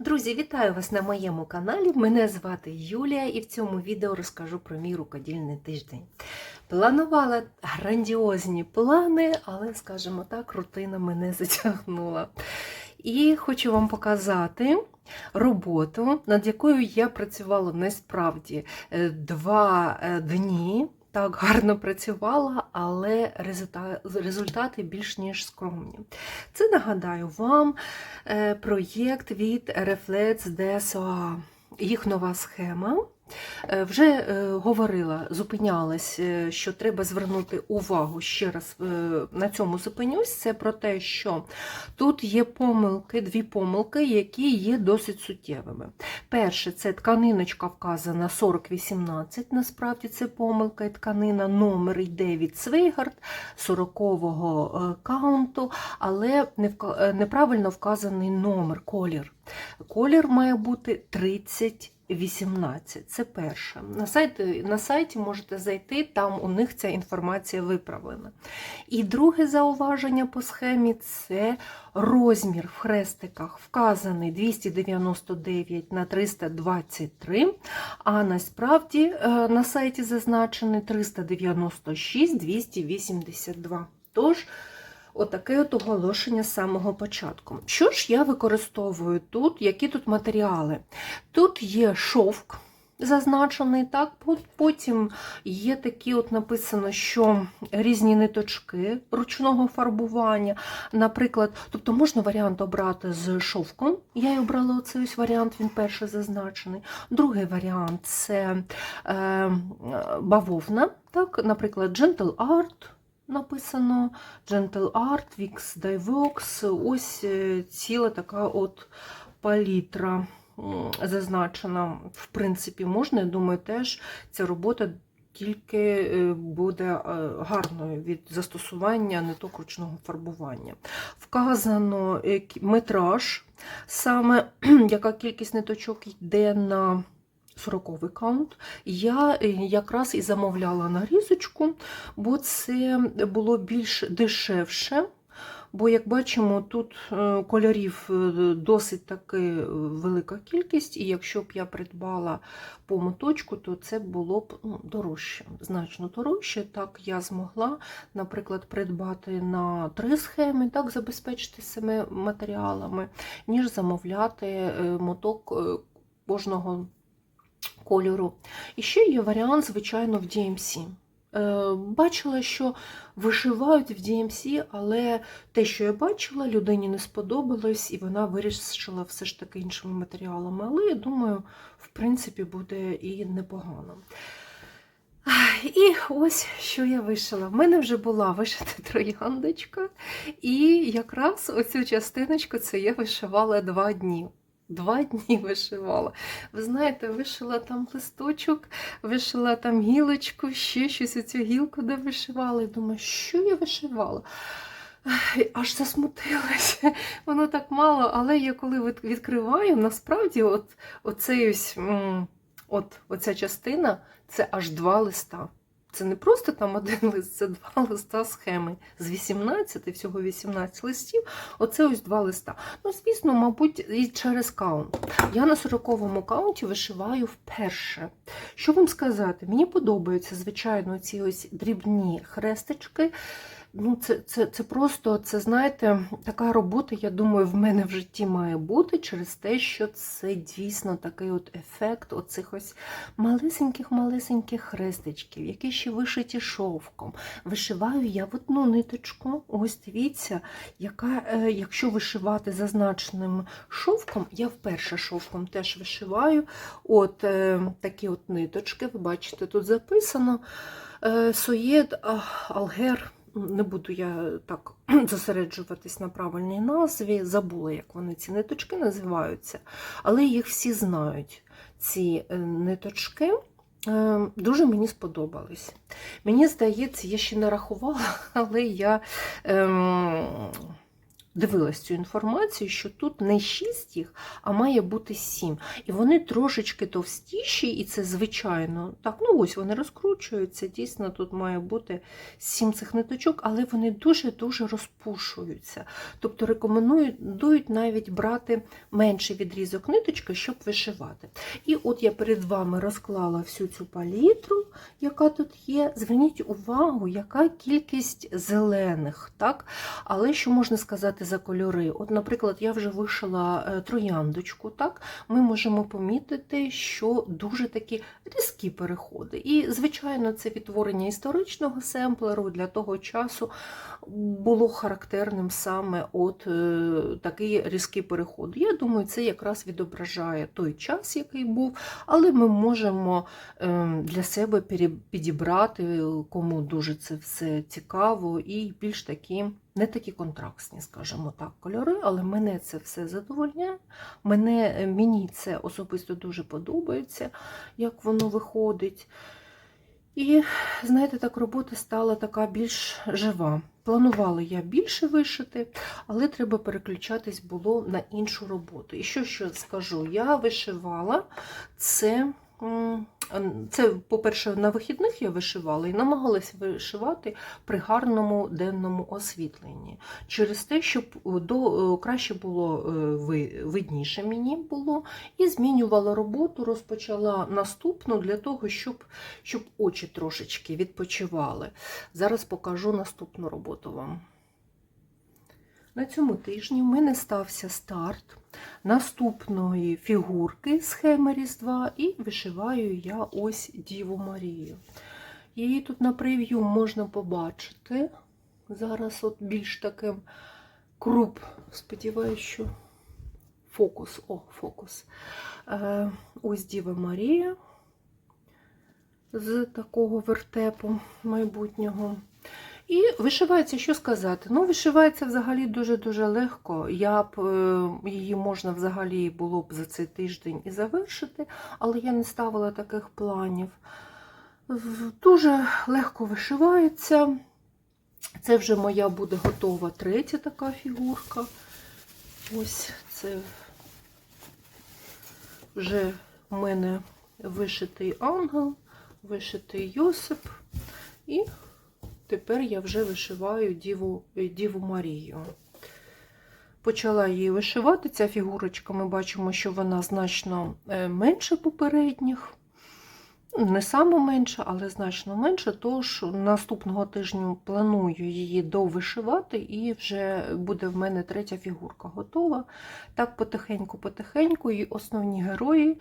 Друзі, вітаю вас на моєму каналі. Мене звати Юлія і в цьому відео розкажу про мій рукодільний тиждень. Планувала грандіозні плани, але, скажімо так, рутина мене затягнула. І хочу вам показати роботу, над якою я працювала насправді е, два е, дні. Так гарно працювала, але результати більш ніж скромні. Це нагадаю вам е, проєкт від Reflex DSOA. Їх нова схема. Е, Вже е, говорила, зупинялась, е, що треба звернути увагу ще раз на цьому зупинюсь. Це про те, що тут є помилки, дві помилки, які є досить суттєвими. Перше, це тканиночка вказана 4018, насправді це помилка, і тканина номер йде від Свейгард 40-го е, каунту, але неправильно вказаний номер, колір. Колір має бути 30. 18. Це перше. На сайті, на сайті можете зайти, там у них ця інформація виправлена. І друге зауваження по схемі це розмір в хрестиках вказаний 299 на 323, а насправді е, на сайті зазначений 396 282. Тож, Отаке от оголошення з самого початку. Що ж я використовую тут? Які тут матеріали? Тут є шовк зазначений, так, потім є такі, от написано, що різні ниточки ручного фарбування. Наприклад, тобто можна варіант обрати з шовком. Я і обрала оцей ось варіант, він перший зазначений. Другий варіант це е, бавовна, так, наприклад, Gentle Art написано Gentle Art, Wix Divox. Ось е, ціла така от палітра зазначена. В принципі, можна, я думаю, теж ця робота тільки е, буде е, гарною від застосування ниток ручного фарбування. Вказано метраж, саме яка кількість ниточок йде на 40 каунт. Я е, якраз і замовляла нарізочку, бо це було більш дешевше. Бо, як бачимо, тут е, кольорів е, досить таки велика кількість, і якщо б я придбала по моточку, то це було б ну, дорожче, значно дорожче. Так я змогла, наприклад, придбати на три схеми, так забезпечити себе матеріалами, ніж замовляти моток кожного кольору. І ще є варіант, звичайно, в DMC. Е, Бачила, що вишивають в DMC, але те, що я бачила, людині не сподобалось, і вона вирішила все ж таки іншими матеріалами. Але я думаю, в принципі, буде і непогано. І ось що я вишила. В мене вже була вишита трояндочка, і якраз оцю частиночку це я вишивала два дні. Два дні вишивала. Ви знаєте, вишила там листочок, вишила там гілочку, ще щось оцю гілку де вишивала. І думаю, що я вишивала? Аж засмутилася. Воно так мало, але я коли відкриваю, насправді, от, оцей ось, от, оця частина це аж два листа. Це не просто там один лист, це два листа схеми. З 18, всього 18 листів, оце ось два листа. Ну, звісно, мабуть, і через каунт. Я на 40-му каунті вишиваю вперше. Що вам сказати? Мені подобаються, звичайно, ці ось дрібні хрестички. Ну, це, це, це просто, це, знаєте, така робота, я думаю, в мене в житті має бути через те, що це дійсно такий от ефект оцих ось малесеньких-малесеньких хрестичків, які ще вишиті шовком. Вишиваю я в одну ниточку. Ось дивіться, яка, е, якщо вишивати зазначеним шовком, я вперше шовком теж вишиваю. От е, такі от ниточки, ви бачите, тут записано. Е, Соєд Алгер. Не буду я так зосереджуватись на правильній назві, забула, як вони ці ниточки називаються, але їх всі знають. Ці е, ниточки е, дуже мені сподобались. Мені здається, я ще не рахувала, але я ем, дивилась цю інформацію, що тут не 6 їх, а має бути 7. І вони трошечки товстіші, і це звичайно. Так, ну ось вони розкручуються. Дійсно, тут має бути 7 цих ниточок, але вони дуже-дуже розпушуються. Тобто рекомендують навіть брати менший відрізок ниточки, щоб вишивати. І от я перед вами розклала всю цю палітру, яка тут є. Зверніть увагу, яка кількість зелених, так? Але що можна сказати за кольори? От, наприклад, я вже вишила е, трояндочку, так? Ми можемо помітити, що дуже такі різкі переходи. І, звичайно, це відтворення історичного семплеру для того часу було характерним саме от е, такий різкий переход. Я думаю, це якраз відображає той час, який був, але ми можемо е, для себе підібрати, кому дуже це все цікаво, і більш такі, не такі контрастні, скажімо так, кольори, але мене це все задовольняє. Мене, е, мені це особисто дуже подобається, як воно виходить. І, знаєте, так робота стала така більш жива. Планувала я більше вишити, але треба переключатись було на іншу роботу. І що ще скажу? Я вишивала це. Це, по-перше, на вихідних я вишивала і намагалась вишивати при гарному денному освітленні. Через те, щоб до, краще було е, видніше мені було, і змінювала роботу, розпочала наступну для того, щоб, щоб очі трошечки відпочивали. Зараз покажу наступну роботу вам. На цьому тижні в мене стався старт наступної фігурки схеми Різдва, і вишиваю я ось Діву Марію. Її тут на прев'ю можна побачити. Зараз от більш таким круп, сподіваюся, що фокус, о, фокус. Е, ось Діва Марія з такого вертепу майбутнього. І вишивається, що сказати? Ну, вишивається взагалі дуже-дуже легко. Я б е, її можна взагалі було б за цей тиждень і завершити, але я не ставила таких планів. Дуже легко вишивається. Це вже моя буде готова третя така фігурка. Ось це вже в мене вишитий ангел, вишитий Йосип. І тепер я вже вишиваю Діву, е, Діву Марію. Почала її вишивати. Ця фігурочка, ми бачимо, що вона значно е, менше попередніх. Не саме менше, але значно менше. Тож наступного тижня планую її довишивати, і вже буде в мене третя фігурка готова. Так, потихеньку-потихеньку, і основні герої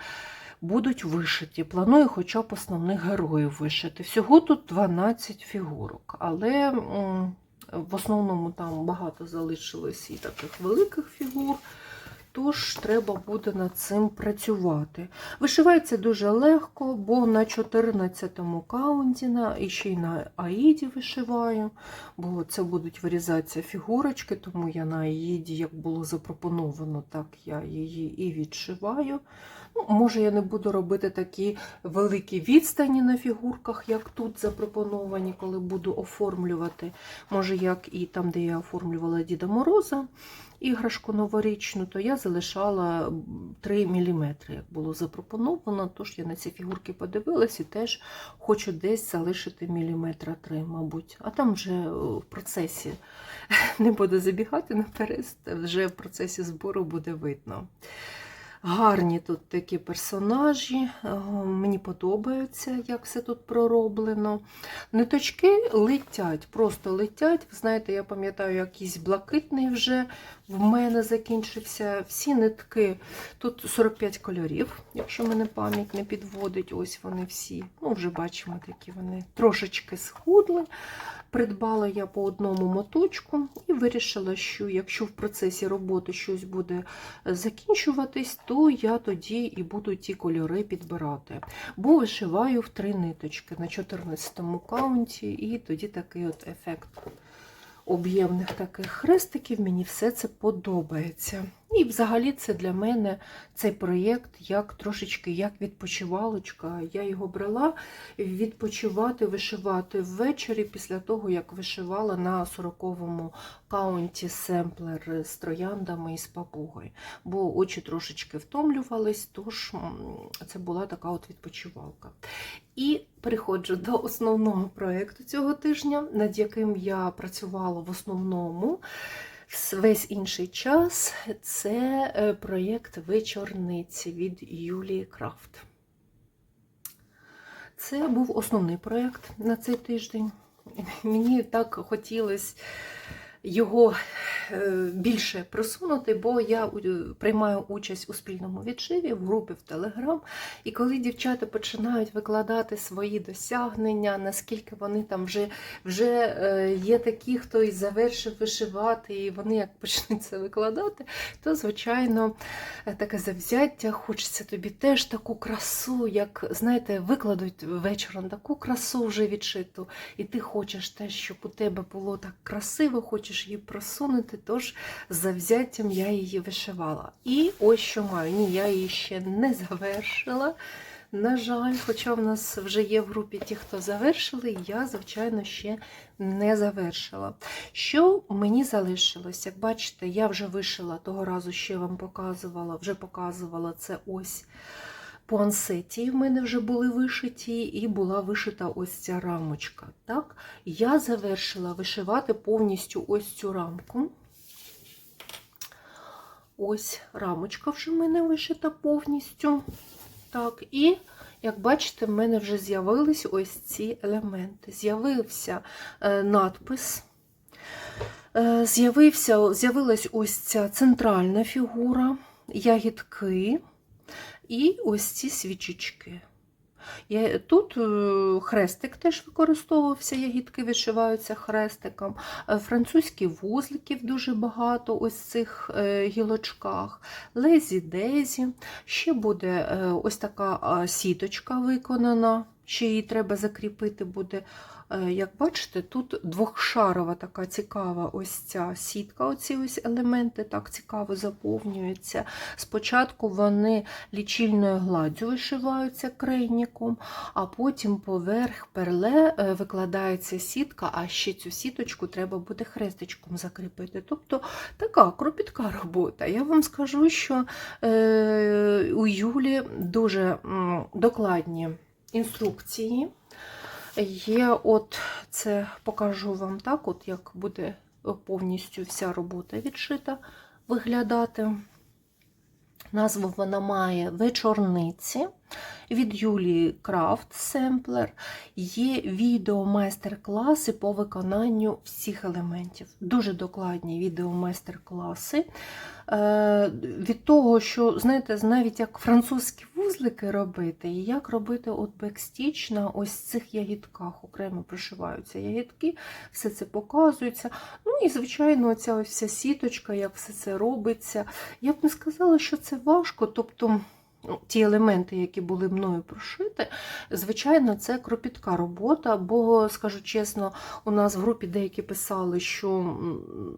будуть вишиті. Планую хоча б основних героїв вишити. Всього тут 12 фігурок, але в основному там багато залишилось і таких великих фігур. Тож треба буде над цим працювати. Вишивається дуже легко, бо на 14-му каунті і ще й на Аїді вишиваю, бо це будуть вирізатися фігурочки, тому я на Аїді, як було запропоновано, так я її і відшиваю. Ну, може, я не буду робити такі великі відстані на фігурках, як тут запропоновані, коли буду оформлювати. Може, як і там, де я оформлювала Діда Мороза, іграшку новорічну, то я залишала 3 мм, як було запропоновано. Тож я на ці фігурки подивилась і теж хочу десь залишити міліметра 3, мабуть. А там вже е, в процесі не буду забігати наперед, вже в процесі збору буде видно. Гарні тут такі персонажі, мені подобається, як все тут пророблено. Ниточки летять, просто летять. Ви знаєте, я пам'ятаю, якийсь блакитний вже в мене закінчився. Всі нитки, тут 45 кольорів, якщо мене пам'ять не підводить, ось вони всі. Ну, вже бачимо, такі вони трошечки схудли. Придбала я по одному моточку і вирішила, що якщо в процесі роботи щось буде закінчуватись, то я тоді і буду ті кольори підбирати. Бо вишиваю в три ниточки на 14-му каунті, і тоді такий от ефект об'ємних таких хрестиків. Мені все це подобається. І взагалі це для мене цей проєкт як трошечки як відпочивалочка. Я його брала відпочивати, вишивати ввечері після того, як вишивала на 40-му каунті семплер з трояндами і з папугою. Бо очі трошечки втомлювались, тож це була така от відпочивалка. І переходжу до основного проєкту цього тижня, над яким я працювала в основному весь інший час. Це е, проєкт Вечорниці від Юлії Крафт. Це був основний проєкт на цей тиждень. Мені так хотілося його е, більше просунути, бо я е, приймаю участь у спільному відшиві в групі в Телеграм. І коли дівчата починають викладати свої досягнення, наскільки вони там вже вже е, є такі, хто і завершив вишивати, і вони як почнуть це викладати, то, звичайно, таке завзяття, хочеться тобі теж таку красу, як, знаєте, викладуть вечором таку красу вже відшиту, і ти хочеш теж, щоб у тебе було так красиво, хочеш її просунути, тож завзяттям я її вишивала. І ось що маю. Ні, я її ще не завершила. На жаль, хоча в нас вже є в групі ті, хто завершили, я, звичайно, ще не завершила. Що мені залишилось? Як бачите, я вже вишила того разу, ще вам показувала, вже показувала це ось пуансеті в мене вже були вишиті, і була вишита ось ця рамочка. Так? Я завершила вишивати повністю ось цю рамку. Ось рамочка вже в мене вишита повністю. Так, і, як бачите, в мене вже з'явились ось ці елементи. З'явився е, надпис. Е, З'явилась ось ця центральна фігура, ягідки і ось ці свічечки. Я, Тут е, хрестик теж використовувався, ягідки вишиваються хрестиком. Е, Французькі вузликів дуже багато ось цих е, гілочках, лезі-дезі. Ще буде ось така сіточка виконана, ще її треба закріпити буде. Е, Як бачите, тут двохшарова така цікава ось ця сітка, оці ось елементи так цікаво заповнюються. Спочатку вони лічильною гладдю вишиваються крейніком, а потім поверх перле е, викладається сітка, а ще цю сіточку треба буде хрестичком закріпити. Тобто така кропітка робота. Я вам скажу, що е, у Юлі дуже докладні інструкції. Є, от це покажу вам так, от як буде повністю вся робота відшита виглядати. Назву вона має вечорниці від Юлії Крафт Семплер. Є відео майстер-класи по виконанню всіх елементів. Дуже докладні відео майстер-класи. Е, від того, що, знаєте, навіть як французькі вузлики робити, і як робити от бекстіч на ось цих ягідках. Окремо пришиваються ягідки, все це показується. Ну і, звичайно, ця ось вся сіточка, як все це робиться. Я б не сказала, що це важко. тобто Ті елементи, які були мною прошити, звичайно, це кропітка робота, бо, скажу чесно, у нас в групі деякі писали, що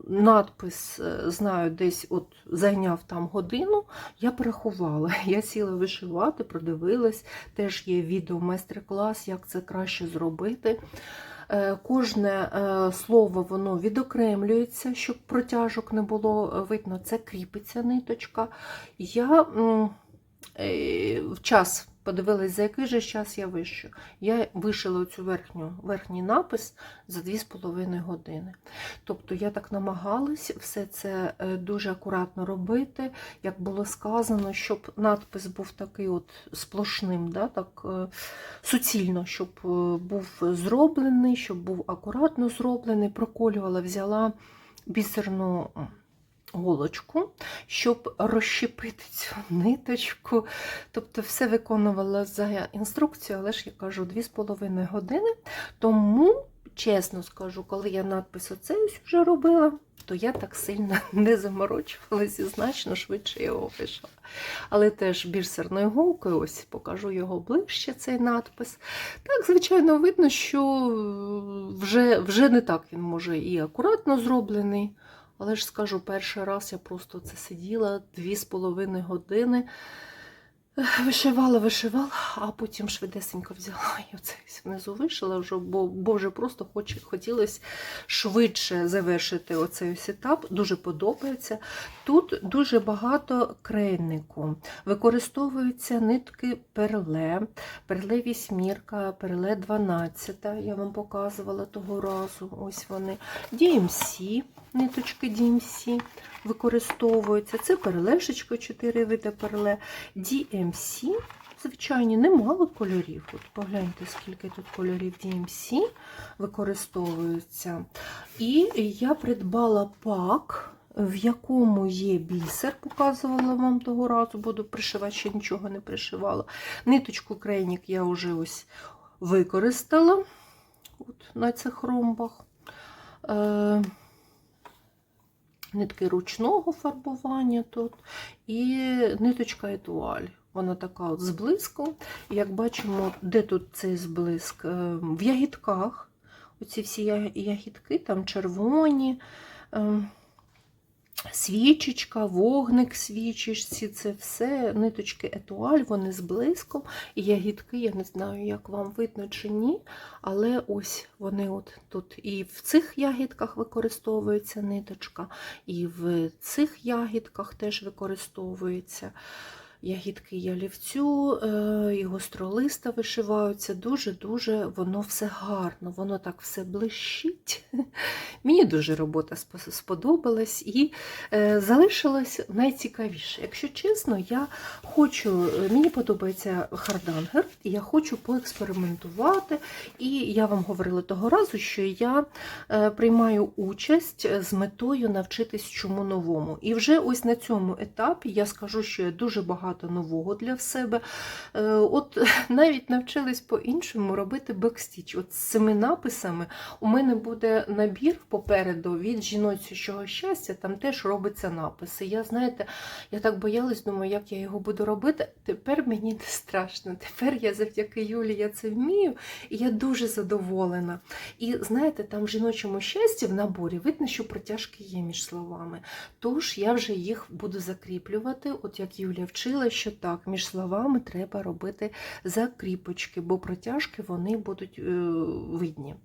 надпис, е, знаю, десь от зайняв там годину, я порахувала. Я сіла вишивати, продивилась, теж є відео майстер-клас, як це краще зробити. Е, Кожне е, слово воно відокремлюється, щоб протяжок не було видно, це кріпиться ниточка. Я час подивилась, за який же час я вищу. Я вишила цю верхню, верхній напис за 2,5 години. Тобто я так намагалась все це е, дуже акуратно робити, як було сказано, щоб надпис був такий от сплошним, да, так, е, суцільно, щоб е, був зроблений, щоб був акуратно зроблений, проколювала, взяла бісерну голочку, щоб розщепити цю ниточку. Тобто все виконувала за інструкцією, але ж я кажу 2,5 години. Тому, чесно скажу, коли я надпис оцей вже робила, то я так сильно не заморочувалася і значно швидше його вишила. Але теж бісерною голкою, ось покажу його ближче, цей надпис. Так, звичайно, видно, що вже, вже не так він може і акуратно зроблений. Але ж скажу, перший раз я просто це сиділа дві з половиною години. Вишивала, вишивала, а потім швидесенько взяла і оце внизу вишила, вже, бо, бо вже просто хоч, хотілося швидше завершити оцей ось. Дуже подобається. Тут дуже багато крейнику. Використовуються нитки перле, перле вісьмірка, перле 12. Я вам показувала того разу. Ось вони. DMC, ниточки DMC використовуються. Це перлешечко, 4 види перле. DMC, звичайні, немало кольорів. От погляньте, скільки тут кольорів DMC використовуються. І я придбала пак. В якому є бісер, показувала вам того разу, буду пришивати, ще нічого не пришивала. Ниточку крейнік я вже ось використала от на цих ромбах. Е, нитки ручного фарбування тут. І ниточка етуаль. Вона така от з. Як бачимо, де тут цей зблиск? Е, В ягідках. Оці всі ягідки, там червоні. Свічечка, вогник свічечці, це все ниточки етуаль, вони з. І ягідки, я не знаю, як вам видно чи ні, але ось вони от тут і в цих ягідках використовується ниточка, і в цих ягідках теж використовується. Ягідки ялівцю, е, і гостролиста вишиваються. Дуже-дуже воно все гарно, воно так все блищить. Мені дуже робота сподобалась і е, залишилось найцікавіше. Якщо чесно, я хочу, е, мені подобається хардангер, я хочу поекспериментувати. І я вам говорила того разу, що я е, приймаю участь з метою навчитись чому новому. І вже ось на цьому етапі я скажу, що я дуже багато нового для себе. Е, От навіть навчилась по-іншому робити бекстіч. От з цими написами у мене буде набір попереду від жіночого щастя, там теж робиться написи. Я, знаєте, я так боялась, думаю, як я його буду робити. Тепер мені не страшно. Тепер я завдяки Юлі я це вмію, і я дуже задоволена. І знаєте, там в жіночому щасті в наборі видно, що протяжки є між словами. Тож я вже їх буду закріплювати, от як Юля вчила, що так, між словами треба робити закріпочки, бо протяжки вони будуть е, видні.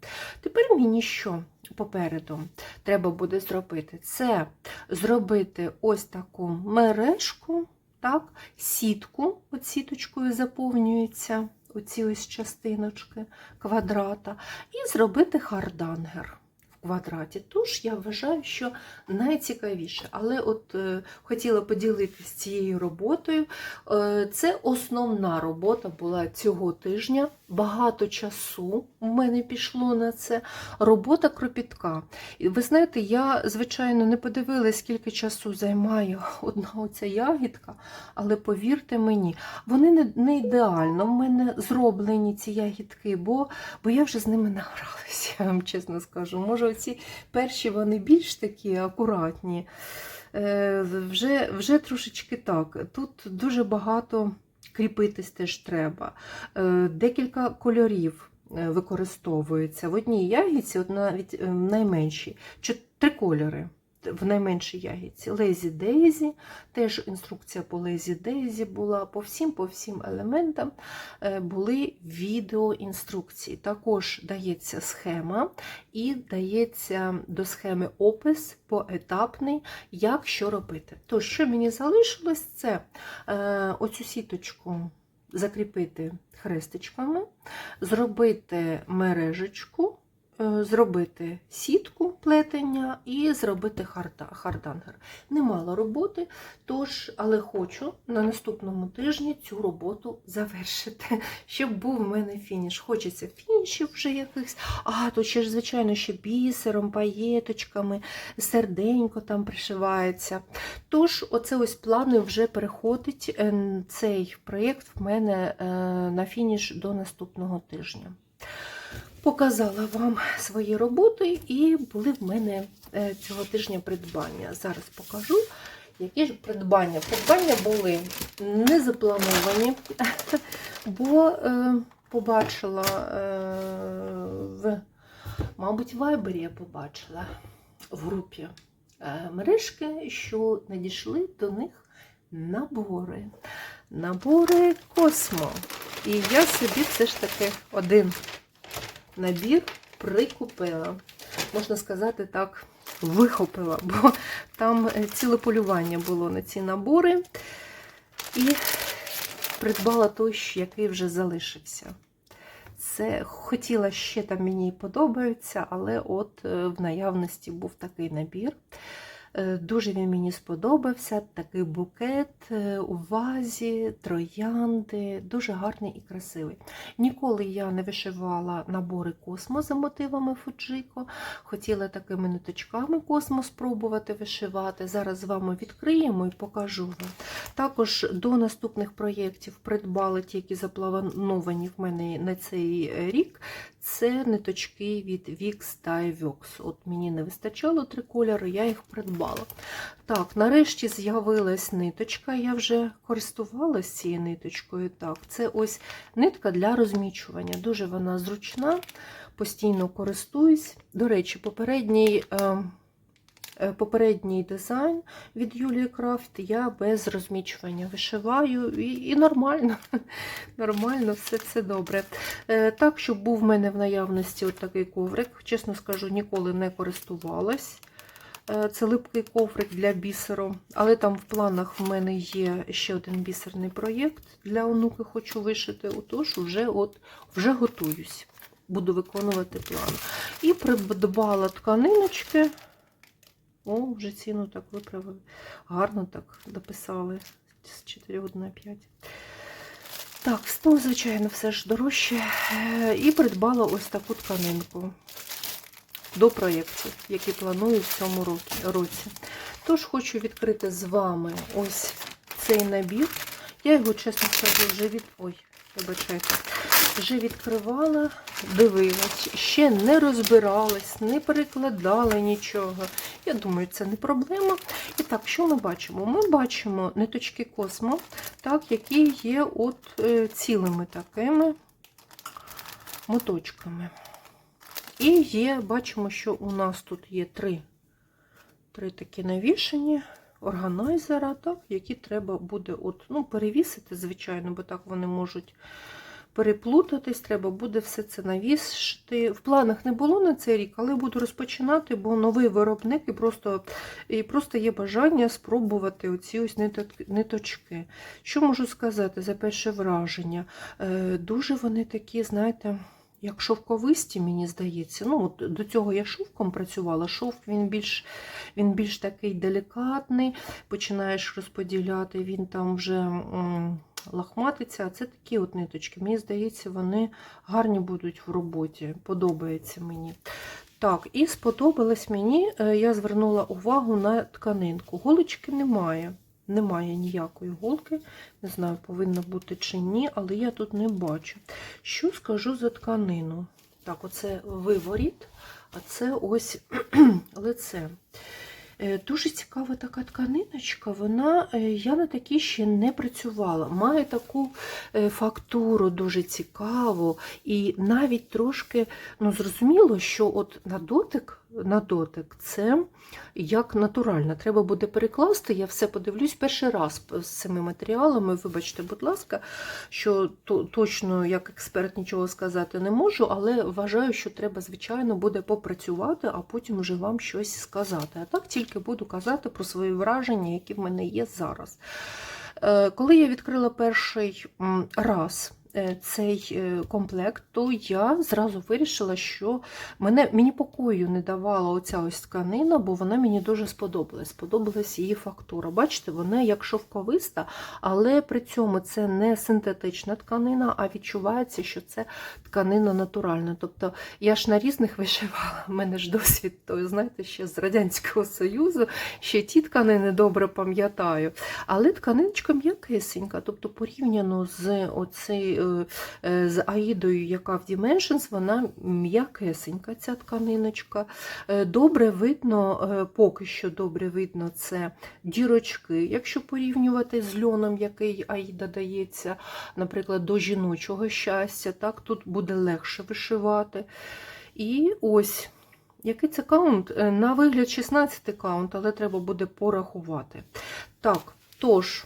Тепер мені що попереду треба буде зробити? Це зробити ось таку мережку, так, сітку, от сіточкою заповнюється оці ось частиночки квадрата, і зробити хардангер квадраті. Тож я вважаю, що найцікавіше. Але от е, хотіла поділитися цією роботою. Е, це основна робота була цього тижня. Багато часу в мене пішло на це. Робота кропітка. Ви знаєте, я, звичайно, не подивилась, скільки часу займає одна оця ягідка, але повірте мені, вони не, не ідеально в мене зроблені ці ягідки, бо, бо я вже з ними награлася, я вам чесно скажу. Може, оці перші вони більш такі акуратні. Е, вже, вже трошечки так. Тут дуже багато кріпитись теж треба. Е, Декілька кольорів е, використовується. В одній ягідці, от навіть найменші, три кольори. В найменшій ягідці Лезі Дейзі, теж інструкція по Лезі Дейзі була. По всім, по всім елементам е, були відеоінструкції. Також дається схема і дається до схеми опис поетапний, як що робити. Тож, що мені залишилось, це е, оцю сіточку закріпити хрестичками, зробити мережечку, зробити сітку плетення і зробити хардангер. Немало роботи, тож, але хочу на наступному тижні цю роботу завершити, щоб був в мене фініш. Хочеться фінішів вже якихось. А, тут ще ж, звичайно, ще бісером, паєточками, серденько там пришивається. Тож, оце ось плани вже переходить е, цей проєкт в мене е, на фініш до наступного тижня. Показала вам свої роботи, і були в мене е, цього тижня придбання. Зараз покажу, які ж придбання. Придбання були не заплановані, бо е, побачила е, в, мабуть, Вайбері я побачила в групі е, мережки, що надійшли до них набори. Набори Космо. І я собі все ж таки один набір прикупила. Можна сказати так, вихопила, бо там е, ціле полювання було на ці набори. І придбала той, який вже залишився. Це хотіла ще там мені подобаються, але от е, в наявності був такий набір. Е, Дуже він мені сподобався. Такий букет е, у вазі, троянди, дуже гарний і красивий. Ніколи я не вишивала набори космо за мотивами Фуджико. Хотіла такими ниточками космо спробувати вишивати. Зараз з вами відкриємо і покажу вам. Також до наступних проєктів придбала ті, які заплановані в мене на цей рік. Це ниточки від Vix та Vox. От мені не вистачало три кольори, я їх придбала. Так, нарешті з'явилась ниточка. Я вже користувалася цією ниточкою. Так, це ось нитка для розмічування. Дуже вона зручна, постійно користуюсь. До речі, попередній. е, е, Попередній дизайн від Юлії Крафт я без розмічування вишиваю і, і нормально, нормально, все це добре. Е, Так, щоб був в мене в наявності от такий коврик. Чесно скажу, ніколи не користувалась. Е, Це липкий коврик для бісеру. Але там в планах в мене є ще один бісерний проєкт для онуки хочу вишити. Отож, вже, от, вже готуюсь. Буду виконувати план. І придбала тканиночки. О, вже ціну так виправили. Гарно так дописали з 4 на 5. Так, ну, звичайно, все ж дорожче. Е, І придбала ось таку тканинку до проєктів, які планую в цьому році-. Тож хочу відкрити з вами ось цей набір. Я його, чесно скажу, вже від... Ой, вибачайте, вже відкривала, дивилась, ще не розбиралась, не перекладала нічого. Я думаю, це не проблема. І так, що ми бачимо? Ми бачимо ниточки космо, так, які є от е, цілими такими моточками. І є, бачимо, що у нас тут є три, три такі навішені органайзера, так, які треба буде от, ну, перевісити, звичайно, бо так вони можуть переплутатись, треба буде все це навішити. В планах не було на цей рік, але буду розпочинати, бо новий виробник і просто, і просто є бажання спробувати оці ось ниточки. Що можу сказати за перше враження? Е, Дуже вони такі, знаєте, як шовковисті, мені здається. Ну, от До цього я шовком працювала. Шовк він більш, він більш такий делікатний, починаєш розподіляти, він там вже лахматиться. А це такі от ниточки. Мені здається, вони гарні будуть в роботі. Подобається мені. Так, і сподобалось мені, е, я звернула увагу на тканинку. Голочки немає. Немає ніякої голки. Не знаю, повинна бути чи ні, але я тут не бачу. Що скажу за тканину? Так, оце виворіт, а це ось лице. Е, Дуже цікава така тканиночка. Вона, е, я на такій ще не працювала. Має таку е, фактуру дуже цікаву, і навіть трошки ну, зрозуміло, що от на дотик, на дотик це як натурально. Треба буде перекласти. Я все подивлюсь перший раз з цими матеріалами. Вибачте, будь ласка, що то, точно як експерт нічого сказати не можу, але вважаю, що треба, звичайно, буде попрацювати, а потім вже вам щось сказати. А так тільки буду казати про свої враження, які в мене є зараз. Е, Коли я відкрила перший раз цей е, комплект, то я зразу вирішила, що мене, мені покою не давала оця ось тканина, бо вона мені дуже сподобалась. Сподобалась її фактура. Бачите, вона як шовковиста, але при цьому це не синтетична тканина, а відчувається, що це тканина натуральна. Тобто я ж на різних вишивала, в мене ж досвід, той, знаєте, ще з Радянського Союзу, ще ті тканини добре пам'ятаю. Але тканиночка м'якесенька, тобто порівняно з оцей, е, е, з Аїдою, яка в Dimensions, вона м'якесенька, ця тканиночка. Е, Добре видно, е, поки що добре видно це дірочки, якщо порівнювати з льоном, який Аїда дається, наприклад, до жіночого щастя, так, тут буде легше вишивати. І ось Який це каунт? Е, На вигляд 16 каунт, але треба буде порахувати. Так, тож,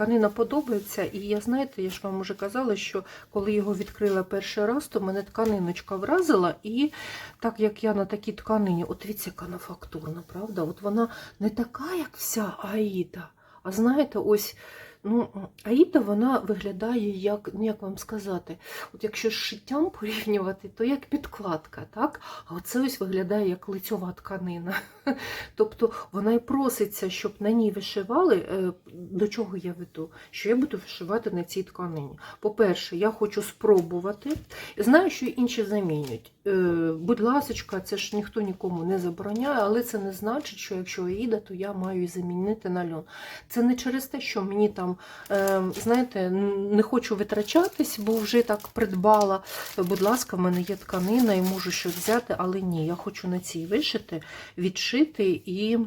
тканина подобається, і я знаєте, я ж вам вже казала, що коли його відкрила перший раз, то мене тканиночка вразила, і так як я на такій тканині, от дивіться, яка вона фактурна, правда? От вона не така, як вся Аїда. А знаєте, ось. Ну, Аїда вона виглядає як, ну як вам сказати, от якщо з шиттям порівнювати, то як підкладка, так? А оце ось виглядає як лицьова тканина. Тобто вона і проситься, щоб на ній вишивали. Е, До чого я веду? Що я буду вишивати на цій тканині. По-перше, я хочу спробувати. Знаю, що інші замінять. Е, Будь ласочка, це ж ніхто нікому не забороняє, але це не значить, що якщо Аїда, то я маю замінити на льон. Це не через те, що мені там, е, знаєте, не хочу витрачатись, бо вже так придбала. Будь ласка, в мене є тканина і можу щось взяти, але ні, я хочу на цій вишити, відшити і.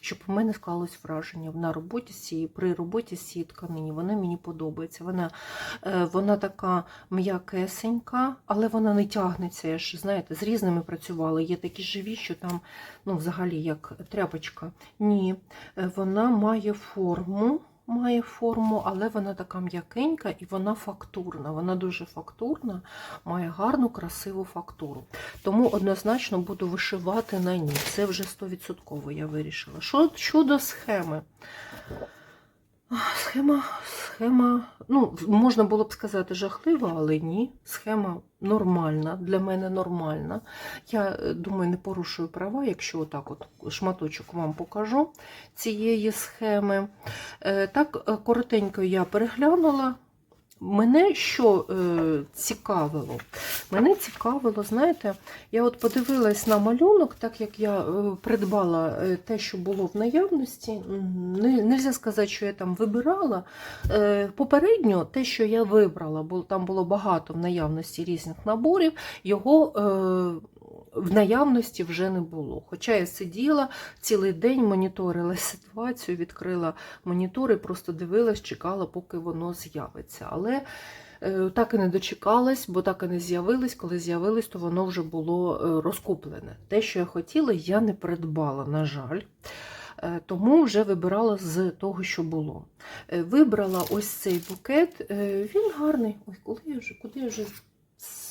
Щоб у мене склалось враження на роботі з цієї, при роботі з цієї тканині. Вона мені подобається. Вона, е, вона така м'якесенька, але вона не тягнеться. Я ж знаєте, з різними працювала. Є такі живі, що там, ну, взагалі, як тряпочка. Ні, е, вона має форму. Має форму, але вона така м'якенька і вона фактурна. Вона дуже фактурна, має гарну, красиву фактуру. Тому однозначно буду вишивати на ній. Це вже 100% я вирішила. Що щодо схеми? Схема, схема, ну, можна було б сказати жахлива, але ні. Схема нормальна, для мене нормальна. Я е, думаю, не порушую права, якщо отак от шматочок вам покажу цієї схеми. Е, Так, е, коротенько я переглянула. Мене що е, цікавило? Мене цікавило, знаєте, я от подивилась на малюнок, так як я е, придбала е, те, що було в наявності. Не, нельзя сказати, що я там вибирала. Е, попередньо те, що я вибрала, бо там було багато в наявності різних наборів, його е, в наявності вже не було. Хоча я сиділа цілий день, моніторила ситуацію, відкрила монітор і просто дивилась, чекала, поки воно з'явиться. Але е, так і не дочекалась, бо так і не з'явилось. Коли з'явилось, то воно вже було е, розкуплене. Те, що я хотіла, я не придбала, на жаль. Е, Тому вже вибирала з того, що було. Вибрала ось цей букет. Він гарний. Ой, коли я вже, куди я вже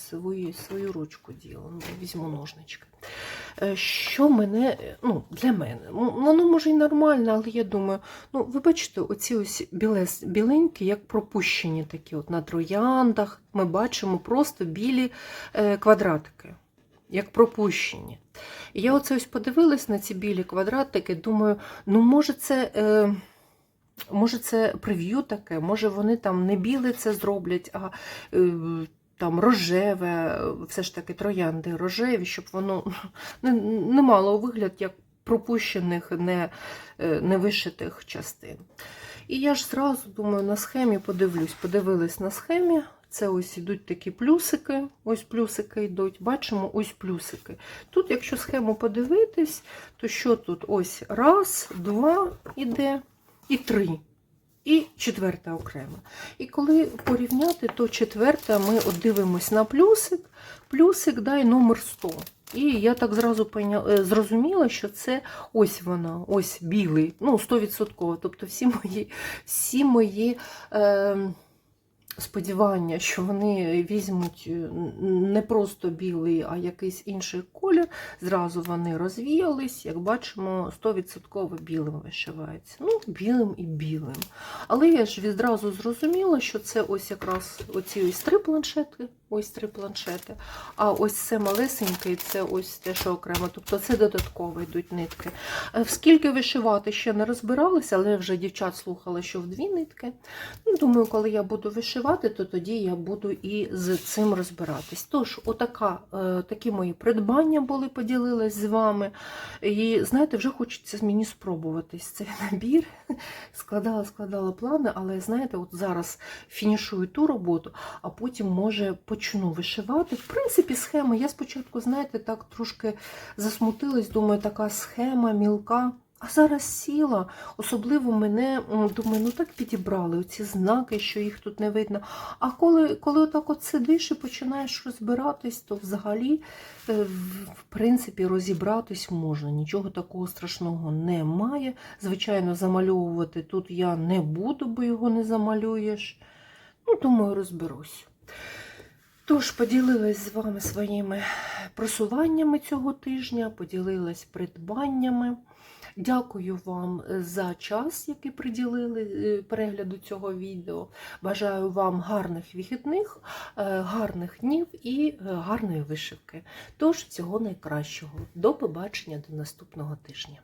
свою, свою ручку діла? Ну, візьму ножнички. Е, Що мене, ну, для мене, воно може і нормально, але я думаю, ну, ви бачите, оці ось білес, біленькі, як пропущені такі от на трояндах. Ми бачимо просто білі е, квадратики, як пропущені. І я оце ось подивилась на ці білі квадратики, думаю, ну, може, це. Е, Може, це прев'ю таке, може вони там не біле це зроблять, а е, там рожеве, все ж таки троянди рожеві, щоб воно не, не мало вигляд як пропущених, не, е, не вишитих частин. І я ж зразу думаю, на схемі подивлюсь, подивилась на схемі. Це ось ідуть такі плюсики, ось плюсики йдуть, бачимо ось плюсики. Тут, якщо схему подивитись, то що тут? Ось раз, два іде і три. І четверта окрема. І коли порівняти, то четверта ми от дивимось на плюсик, плюсик дай номер 100. І я так зразу е, зрозуміла, що це ось вона, ось білий, ну 100%. Тобто всі мої, всі мої е, сподівання, що вони візьмуть е, не просто білий, а якийсь інший колір, зразу вони розвіялись, як бачимо, 100% білим вишивається. Ну, білим і білим. Але я ж відразу зрозуміла, що це ось якраз оці ось три планшети, ось три планшети, а ось це малесеньке, це ось те, що окремо. Тобто це додатково йдуть нитки. Е, скільки вишивати ще не розбиралася, але вже дівчат слухала, що в дві нитки. Ну, думаю, коли я буду вишивати, то тоді я буду і з цим розбиратись. Тож, отака, е, такі мої придбання були, поділилась з вами. І знаєте, вже хочеться мені спробуватись цей набір. Складала, складала плани, але знаєте, от зараз фінішую ту роботу, а потім, може, почну вишивати. В принципі, схема. Я спочатку, знаєте, так трошки засмутилась, думаю, така схема мілка. А зараз сіла, особливо мене, думаю, ну так підібрали оці знаки, що їх тут не видно. А коли, коли отак от сидиш і починаєш розбиратись, то взагалі, е, в принципі, розібратись можна. Нічого такого страшного немає. Звичайно, замальовувати тут я не буду, бо його не замалюєш. Ну, думаю, розберусь. Тож, поділилась з вами своїми просуваннями цього тижня, поділилась придбаннями. Дякую вам за час, який приділили е, перегляду цього відео. Бажаю вам гарних вихідних, е, гарних днів і е, гарної вишивки. Тож, всього найкращого. До побачення до наступного тижня.